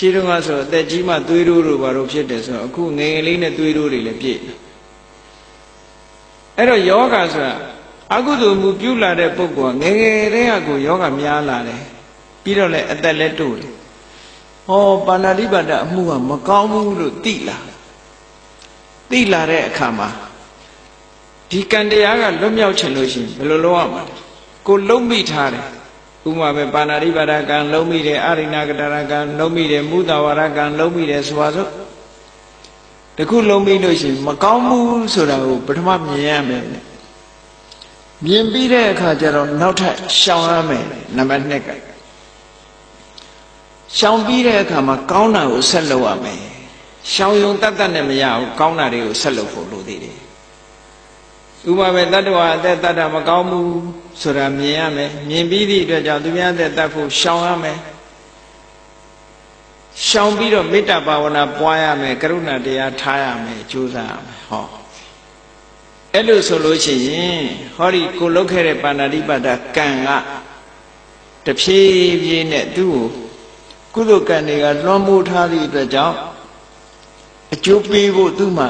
ရှိတုန်းကဆိုအသက်ကြီးမှသွေးတိုးတို့ဘာလို့ဖြစ်တယ်ဆိုတော့အခုငယ်ငယ်လေးနဲ့သွေးတိုးတွေလည်းပြည့်တယ်အဲ့တော့ယောဂဆိုတာအကုသိုလ်မှုပြုလာတဲ့ပုဂ္ဂိုလ်ကငယ်ငယ်တည်းကကိုယောဂများလာတယ်ပြီးတော့လည်းအသက်လည်းတိုးတယ်ဟောပါဏာတိပါဒအမှုကမကောင်းဘူးလို့သိလာသိလာတဲ့အခါမှာဒီကံတရားကလွတ်မြောက်ချင်လို့ရှိရင်ဘယ်လိုလုပ်ရမလဲကိုလုံးမိထားတယ် ဥမာပဲပါဏာတိပါဒကံလုံးမိတယ်အာရိဏကတရကံလုံးမိတယ်မုဒဝရကံလုံးမိတယ်ဆိုပါစို့တခုလုံးမိလို့ရှိရင်မကောင်းဘူးဆိုတာကိုပထမမြင်ရမယ်မြင်ပြီးတဲ့အခါကျတော့နောက်ထပ်ရှောင်ရမယ်နံပါတ်2ကရှောင်ပြီးတဲ့အခါမှာကောင်းတာကိုဆက်လုပ်ရမယ်ရှောင်ယုံတတ်တတ်နဲ့မရဘူးကောင်းတာတွေကိုဆက်လုပ်ဖို့လိုသေးတယ် ဥပမာပဲတတ္တဝါအသက်တတ္တမကောင်းဘူးဆိုတာမြင်ရမယ်မြင်ပြီးသည့်အတွက်ကြောင့်သူများအသက်တတ်ဖို့ရှောင်ရမယ်ရှောင်ပြီးတော့မေတ္တာဘာဝနာပွားရမယ်ကရုဏာတရားထားရမယ်ကြိုးစားရမယ်ဟောအဲ့လိုဆိုလို့ရှိရင်ဟောဒီကိုလုတ်ခဲ့တဲ့ပါဏာတိပါဒကံကတဖြည်းဖြည်းနဲ့သူ့ကိုကုသိုလ်ကံတွေကလွှမ်းမိုးထားသည့်အတွက်ကြောင့်အကျိုးပေးဖို့သူ့မှာ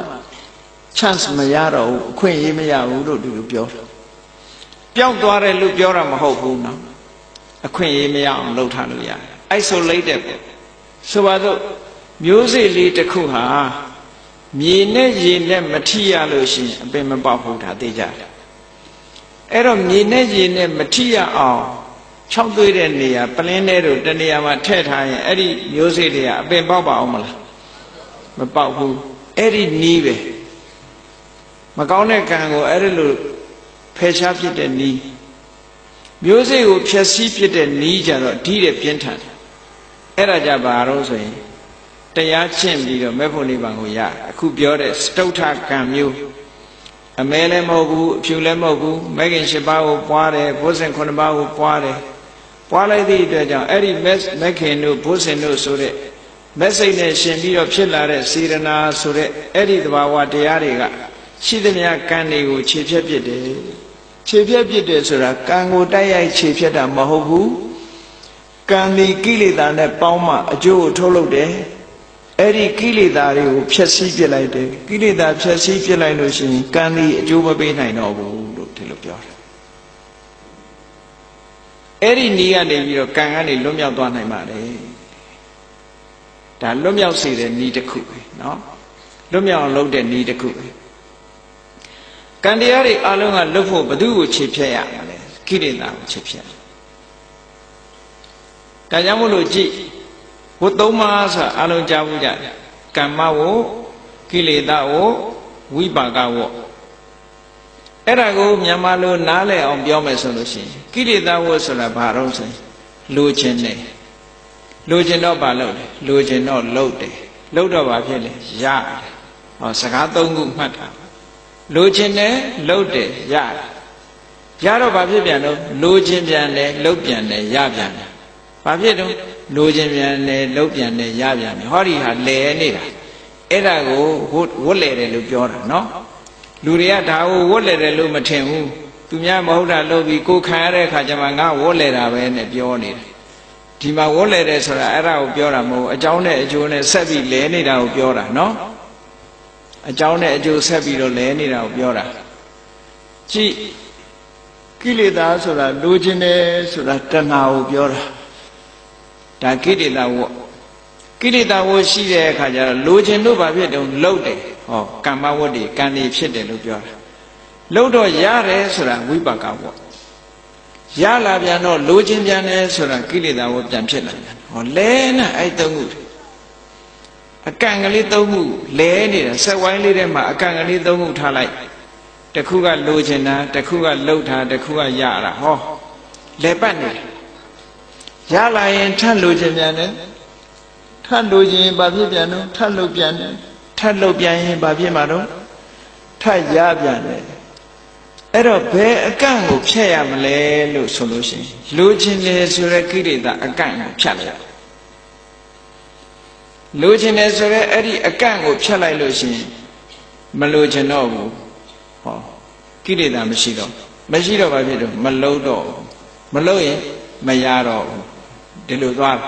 chance မရတော့ဘူးအခွင့်အရေးမရဘူးလို့သူပြောတယ်ပျောက်သွားတယ်လို့ပြောတာမဟုတ်ဘူးနော်အခွင့်အရေးမရအောင်လုပ်ထားလို့ရတယ် isolated ပဲဆိုပါတော့မျိုးစေ့လေးတစ်ခုဟာမြေနဲ့ရေနဲ့မထိရလို့ရှိရင်အပင်မပေါက်ဘူးဒါသိကြတယ်အဲ့တော့မြေနဲ့ရေနဲ့မထိရအောင်ခြောက်သွေးတဲ့နေရာပလင်းထဲတို့တနေရာမှာထည့်ထားရင်အဲ့ဒီမျိုးစေ့တွေကအပင်ပေါက်ပါအောင်မလားမပေါက်ဘူးအဲ့ဒီနီးပဲ မကောင်းတဲ့ကံကိုအဲ့ဒီလိုဖယ်ရှားဖြစ်တဲ့နီးမျိုးစေ့ကိုဖျက်ဆီးဖြစ်တဲ့နီးကြတော့ဓိတဲ့ပြင်းထန်တယ်အဲ့ဒါကြပါတော့ဆိုရင်တရားကျင့်ပြီးတော့မဲ့ဖို့နိဗ္ဗာန်ကိုရအခုပြောတဲ့စတုထကံမျိုးအမဲလည်းမဟုတ်ဘူးအဖြူလည်းမဟုတ်ဘူးမဲခင်၈ပါးကိုပွားတယ်ဘုဇင်9ပါးကိုပွားတယ်ပွားလိုက်သည့်အတွက်ကြောင့်အဲ့ဒီမဲခင်တို့ဘုဇင်တို့ဆိုတဲ့မက်စိတ်နဲ့ရှင်ပြီးတော့ဖြစ်လာတဲ့စေရနာဆိုတဲ့အဲ့ဒီသဘာဝတရားတွေက ရှိသမျှကံတွေကိုခြေဖြတ်ပြစ်တယ်ခြေဖြတ်ပြစ်တယ်ဆိုတာကံကိုတိုက်ရိုက်ခြေဖြတ်တာမဟုတ်ဘူးကံဒီကိလေသာနဲ့ပေါင်းမှအကျိုးကိုထုတ်လုပ်တယ်အဲ့ဒီကိလေသာတွေကိုဖျက်ဆီးပြစ်လိုက်တယ်ကိလေသာဖျက်ဆီးပြစ်လိုက်လို့ရှိရင်ကံဒီအကျိုးမပေးနိုင်တော့ဘူးလို့ဒီလိုပြောတယ်အဲ့ဒီနီးကနေပြီးတော့ကံကနေလွတ်မြောက်သွားနိုင်ပါတယ်ဒါလွတ်မြောက်စေတဲ့နီးတစ်ခုပဲเนาะလွတ်မြောက်အောင်လုပ်တဲ့နီးတစ်ခုပဲ ကံတရားတွေအလုံးကလွတ်ဖို့ဘသူ့ကိုခြေဖြတ်ရမလဲကိလေသာကိုခြေဖြတ်ဒါကြောင့်မို့လို့ကြည့်ဝတ်သုံးပါးဆိုအလုံးကြားဘူးကြတယ်ကမ္မဝကိလေသာဝဝိပါကဝအဲ့ဒါကိုမြန်မာလိုနားလည်အောင်ပြောမယ်ဆိုလို့ရှိရင်ကိလေသာဝဆိုတာဘာတော့ဆိုရင်လိုချင်တယ်လိုချင်တော့ဘာလုပ်လဲလိုချင်တော့လှုပ်တယ်လှုပ်တော့ဘာဖြစ်လဲရတယ်ဟောစကားသုံးခုမှတ်တာ လိုချင်တယ်လှုပ်တယ်ရတယ်ရတော့ဘာဖြစ်ပြန်တော့လိုချင်ပြန်တယ်လှုပ်ပြန်တယ်ရပြန်တယ်ဘာဖြစ်တော့လိုချင်ပြန်တယ်လှုပ်ပြန်တယ်ရပြန်တယ်ဟောဒီဟာလဲနေတာအဲ့ဒါကိုဝတ်လဲတယ်လို့ပြောတာနော်လူတွေကဒါကိုဝတ်လဲတယ်လို့မထင်ဘူးသူများမဟုတ်တာလုပ်ပြီးကိုခံရတဲ့အခါကျမှငါဝတ်လဲတာပဲနဲ့ပြောနေတယ်ဒီမှာဝတ်လဲတယ်ဆိုတာအဲ့ဒါကိုပြောတာမဟုတ်အကြောင်းနဲ့အကျိုးနဲ့ဆက်ပြီးလဲနေတာကိုပြောတာနော် အကြောင်းနဲ့အကျိုးဆက်ပြီးတော့လဲနေတာကိုပြောတာကြည့်ကိလေသာဆိုတာလိုချင်တယ်ဆိုတာတဏှာကိုပြောတာဒါကိလေသာဝတ်ကိလေသာဝတ်ရှိတဲ့အခါကျတော့လိုချင်လို့ဘာဖြစ်တုံးလှုပ်တယ်ဟောကမ္မဝတ်တွေကံတွေဖြစ်တယ်လို့ပြောတာလှုပ်တော့ရတယ်ဆိုတာဝိပါကဝတ်ရလာပြန်တော့လိုချင်ပြန်တယ်ဆိုတာကိလေသာဝတ်ပြန်ဖြစ်လာပြန်ဟောလဲနဲ့အဲ့သုံးခု အကန့်ကလေးသုံးခုလဲနေတာဆက်ဝိုင်းလေးထဲမှာအကန့်ကလေးသုံးခုထားလိုက်တခုကလိုချင်တာတခုကလှုပ်တာတခုကရတာဟောလဲပတ်နေတယ်ရလာရင်ထပ်လိုချင်ပြန်တယ်ထပ်လိုချင်ရင်ဘာဖြစ်ပြန်တော့ထပ်လှုပ်ပြန်တယ်ထပ်လှုပ်ပြန်ရင်ဘာဖြစ်မှာတော့ထပ်ရပြန်တယ်အဲ့တော့ဘယ်အကန့်ကိုဖြတ်ရမလဲလို့ဆိုလို့ရှိရင်လိုချင်တယ်ဆိုတဲ့ကိရိတာအကန့်ကိုဖြတ်လိုက် လိုချင်တယ်ဆိုတဲ့အဲ့ဒီအကန့်ကိုဖြတ်လိုက်လို့ရှိရင်မလိုချင်တော့ဘူးဟောကိရိတာမရှိတော့မရှိတော့ဘာဖြစ်တော့မလုံးတော့မလုံးရင်မရတော့ဘူးဒီလိုသွား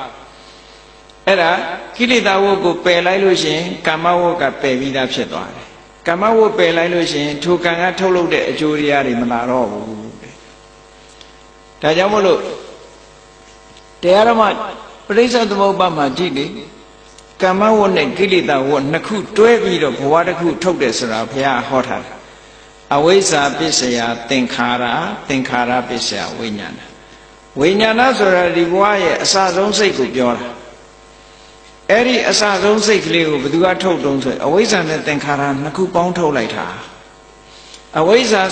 အဲ့ဒါကိလေသာဝတ်ကိုပယ်လိုက်လို့ရှိရင်ကမ္မဝတ်ကပယ်ပြီးသားဖြစ်သွားတယ်ကမ္မဝတ်ပယ်လိုက်လို့ရှိရင်ထိုကံကထုတ်လုပ်တဲ့အကျိုးတရားတွေမလာတော့ဘူးတဲ့ဒါကြောင့်မို့လို့တရားဓမ္မပရိစ္ဆေသမုပ္ပါမှာကြည့်လေ ကမ္မဝတ်နဲ့ကိလေသာဝတ်နှစ်ခုတွဲပြီးတော့ဘဝတစ်ခုထုတ်တယ်ဆိုတာဘုရားဟောထားတယ်အဝိဇ္ဇာပစ္စယသင်္ခါရသင်္ခါရပစ္စယဝိညာဏဝိညာဏဆိုတာဒီဘဝရဲ့အစဆုံးစိတ်ကိုပြောတာအဲ့ဒီအစဆုံးစိတ်ကလေးကိုဘယ်သူကထုတ်တုံးဆိုအဝိဇ္ဇာနဲ့သင်္ခါရနှစ်ခုပေါင်းထုတ်လိုက်တာအဝိဇ္ဇာ